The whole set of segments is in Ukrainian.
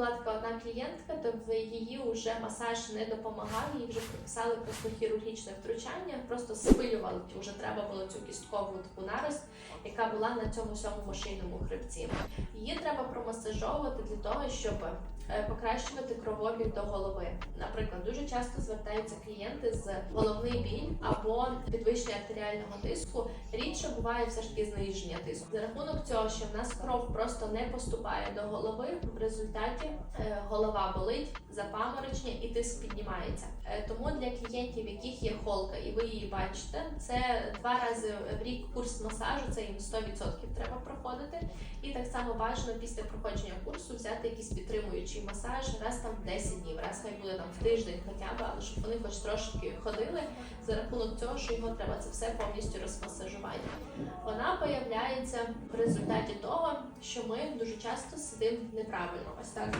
була одна клієнтка, то в її вже масаж не допомагав, їй вже прописали просто хірургічне втручання, просто спилювали, вже треба було цю кісткову таку нарост, яка була на цьому всьому шийному хребці. Її треба промасажовувати для того, щоб покращувати кровообіг до голови. Наприклад, дуже часто звертаються клієнти з головний біль або підвищення артеріального тиску. Рідше буває все ж таки зниження тиску. За рахунок цього, що в нас кров просто не поступає до голови, в результаті е, голова болить, запаморочення і тиск піднімається. Е, Тому для клієнтів, яких є холка, і ви її бачите, це два рази в рік курс масажу, це їм 100% треба проходити. І так само бажано після проходження курсу взяти якийсь підтримуючий масаж раз там в 10 днів, раз хай буде там в тиждень хоча б, але щоб вони хоч трошки ходили за рахунок цього, що його треба це все повністю розмасажувати. Вона появляється в результаті того, що ми дуже часто сидимо неправильно. Ось так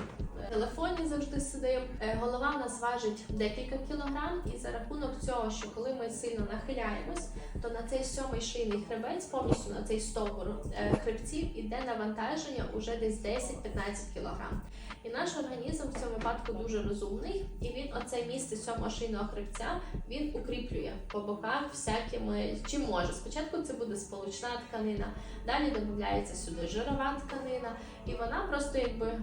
в телефоні завжди сидимо. Е, Голова у нас важить декілька кілограм, і за рахунок цього, що коли ми сильно нахиляємось, то на цей сьомий шийний хребець, повністю на цей стовбур е, хребців іде навантаження уже десь 10-15 кілограм. І наш організм в цьому випадку дуже розумний, і він оце місце сьомого шийного хребця він укріплює по боках всякими чим може. Спочатку це буде сполучна тканина, далі додається сюди жирова тканина, і вона просто якби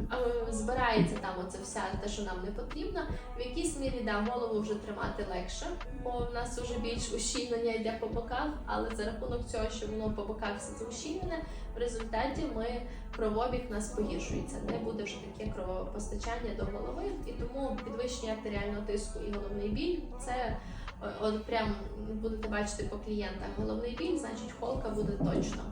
збирається там оце вся те, що нам не потрібно. В якійсь мірі да, голову вже тримати легше, бо в нас вже більш ущільнення йде по боках, але за рахунок цього, що воно по боках все це ущільнене, в результаті ми кровобіг нас погіршується. Не буде вже таке кровопостачання до голови, і тому підвищення артеріального тиску і головний біль це е, от прям будете бачити по клієнтах головний біль, значить холка буде точно.